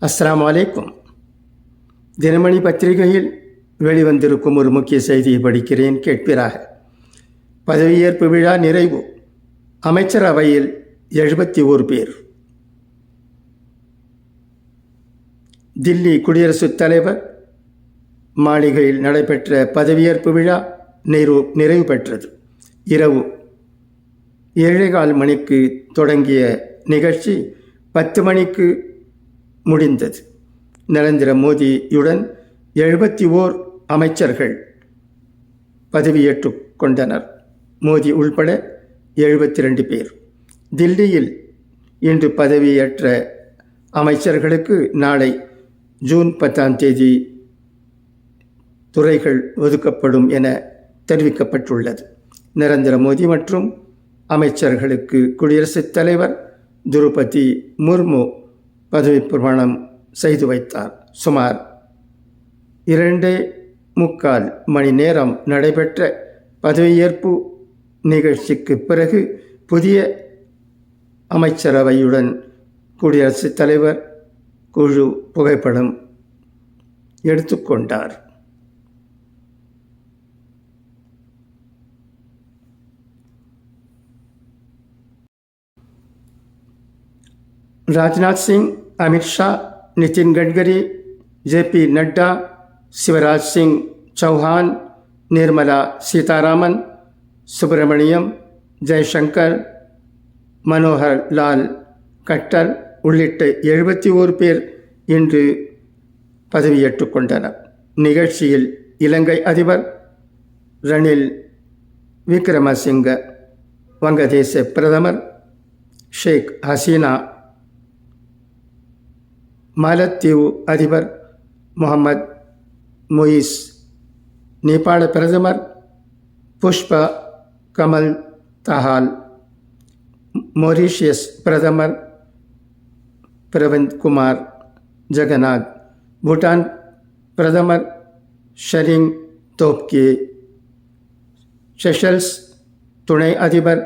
அஸ்லாம் வலைக்கும் தினமணி பத்திரிகையில் வெளிவந்திருக்கும் ஒரு முக்கிய செய்தியை படிக்கிறேன் கேட்பிறாக. பதவியேற்பு விழா நிறைவு. அமைச்சரவையில் எழுபத்தி ஓர் பேர். தில்லி குடியரசுத் தலைவர் மாளிகையில் நடைபெற்ற பதவியேற்பு விழா நிறைவு நிறைவு பெற்றது. இரவு ஏழேகால் மணிக்கு தொடங்கிய நிகழ்ச்சி பத்து மணிக்கு முடிந்தது. நரேந்திர மோடியுடன் எழுபத்தி ஓர் அமைச்சர்கள் பதவியேற்று கொண்டனர். மோடி உள்பட எழுபத்தி ரெண்டு பேர். தில்லியில் இன்று பதவியேற்ற அமைச்சர்களுக்கு நாளை ஜூன் பத்தாம் தேதி துறைகள் ஒதுக்கப்படும் என தெரிவிக்கப்பட்டுள்ளது. நரேந்திர மோடி மற்றும் அமைச்சர்களுக்கு குடியரசுத் தலைவர் துருபதி முர்மு பதவி பிரமாணம் செய்து வைத்தார். சுமார் இரண்டு முக்கால் மணி நேரம் நடைபெற்ற பதவியேற்பு நிகழ்ச்சிக்கு பிறகு புதிய அமைச்சரவையுடன் குடியரசுத் தலைவர் குழு புகைப்படம் எடுத்துக்கொண்டார் ராஜ்நாத் சிங் அமித்ஷா நிதின் கட்கரி ஜே பி நட்டா சிவராஜ் சிங் சௌஹான் நிர்மலா சீதாராமன் சுப்பிரமணியம் ஜெய்சங்கர் மனோகர் லால் கட்டர் உள்ளிட்ட எழுபத்தி ஓரு பேர் இன்று பதவியேற்றுக் கொண்டனர். நிகழ்ச்சியில் இலங்கை அதிபர் ரணில் விக்ரமசிங்க வங்கதேச பிரதமர் ஷேக் ஹசீனா மாலத்தீவு அதிபர் முகமது மொயிஸ் நேபாள பிரதமர் புஷ்ப கமல் தஹால் மொரீஷியஸ் பிரதமர் பிரவிந்த் குமார் ஜெகநாத் பூட்டான் பிரதமர் ஷரிங் தோப்கே செஷல்ஸ் துணை அதிபர்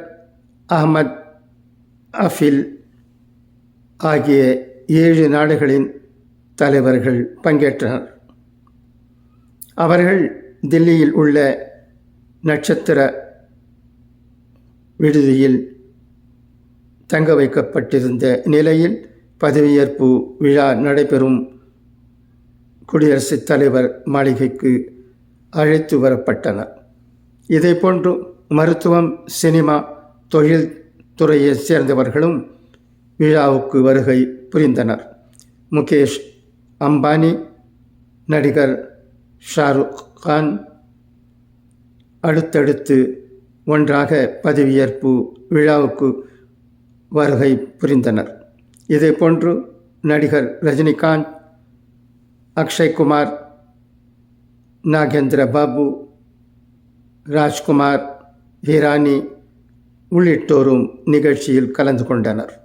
அஹமத் அஃபில் ஆகிய ஏழு நாடுகளின் தலைவர்கள் பங்கேற்றனர். அவர்கள் தில்லியில் உள்ள நட்சத்திர விடுதியில் தங்க வைக்கப்பட்டிருந்த நிலையில் பதவியேற்பு விழா நடைபெறும் குடியரசுத் தலைவர் மாளிகைக்கு அழைத்து வரப்பட்டனர். இதேபோன்று மருத்துவம் சினிமா தொழில் துறையைச் சேர்ந்தவர்களும் விழாவுக்கு வருகை புரிந்தனர். முகேஷ் அம்பானி நடிகர் ஷாருக் கான் அடுத்தடுத்து ஒன்றாக பதவியேற்பு விழாவுக்கு வருகை புரிந்தனர். இதேபோன்று நடிகர் ரஜினிகாந்த் அக்ஷய்குமார் நாகேந்திர பாபு ராஜ்குமார் ஹிரானி உள்ளிட்டோரும் நிகழ்ச்சியில் கலந்து கொண்டனர்.